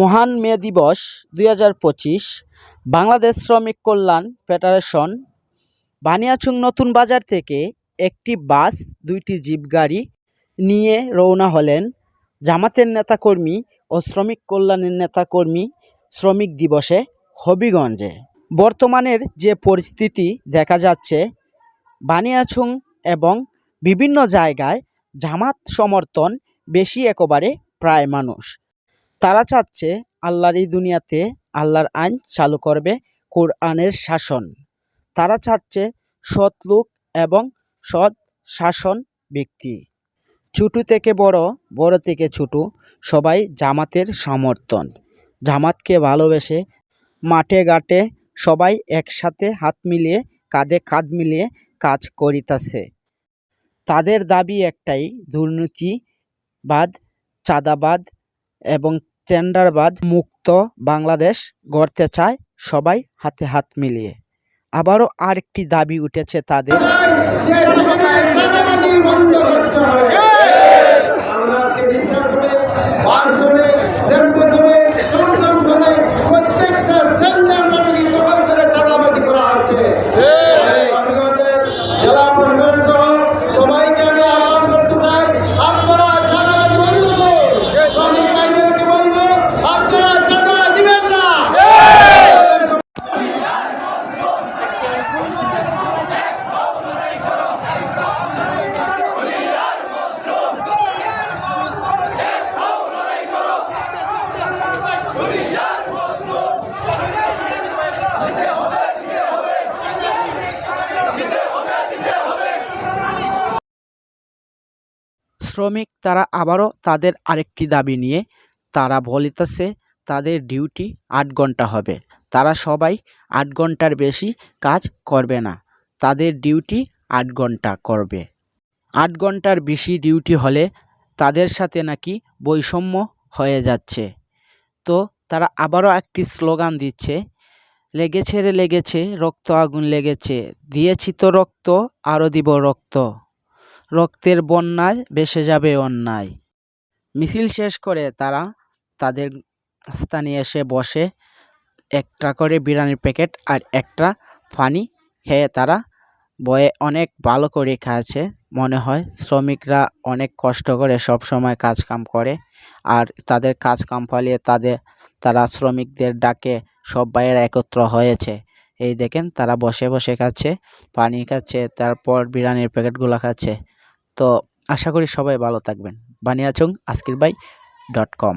মহান মে দিবস দুই হাজার পঁচিশ, বাংলাদেশ শ্রমিক কল্যাণ ফেডারেশন, বানিয়াচং নতুন বাজার থেকে একটি বাস, দুইটি জিপ গাড়ি নিয়ে রওনা হলেন জামাতের নেতাকর্মী ও শ্রমিক কল্যাণের নেতাকর্মী শ্রমিক দিবসে হবিগঞ্জে। বর্তমানের যে পরিস্থিতি দেখা যাচ্ছে বানিয়াছুং এবং বিভিন্ন জায়গায় জামাত সমর্থন বেশি একেবারে প্রায় মানুষ। তারা চাচ্ছে আল্লাহর এই দুনিয়াতে আল্লাহর আইন চালু করবে কোরআনের শাসন। তারা চাচ্ছে সৎ লোক এবং সৎ শাসন ব্যক্তি। ছোট থেকে বড় বড় থেকে ছোট সবাই জামাতের সমর্থন। জামাতকে ভালোবেসে মাঠে ঘাটে সবাই একসাথে হাত মিলিয়ে, কাঁধে কাঁধ মিলিয়ে কাজ করিতেছে। তাদের দাবি একটাই, দুর্নীতিবাদ, চাঁদাবাদ এবং টেন্ডারবাদ মুক্ত বাংলাদেশ গড়তে চায় সবাই হাতে হাত মিলিয়ে। আবারও আরেকটি দাবি উঠেছে তাদের। শ্রমিক তারা আবারও তাদের আরেকটি দাবি নিয়ে তারা বলিতেছে, তাদের ডিউটি আট ঘণ্টা হবে। তারা সবাই আট ঘণ্টার বেশি কাজ করবে না। তাদের ডিউটি আট ঘণ্টা করবে। আট ঘণ্টার বেশি ডিউটি হলে তাদের সাথে নাকি বৈষম্য হয়ে যাচ্ছে। তো তারা আবারও একটি স্লোগান দিচ্ছে লেগেছে রে লেগেছে, রক্ত আগুন লেগেছে। দিয়েছি তো রক্ত আরও দিব রক্ত। রক্তের বন্যায় ভেসে যাবে অন্যায়। মিছিল শেষ করে তারা তাদের স্থানে এসে বসে, একটা করে বিরিয়ানির প্যাকেট আর একটা ফানি খেয়ে তারা বয়ে অনেক ভালো করে খাচ্ছে। মনে হয়। শ্রমিকরা অনেক কষ্ট করে সব সময় কাজ কাম করে আর তাদের কাজ কাম পালিয়ে তাদের, তারা শ্রমিকদের ডাকে সব বাইরে একত্র হয়েছে। এই দেখেন তারা বসে বসে খাচ্ছে, পানি খাচ্ছে, তারপর বিরিয়ানির প্যাকেটগুলো খাচ্ছে। তো আশা করি সবাই ভালো থাকবেন। বানিয়াচং, আজকির বাই, ডট কম।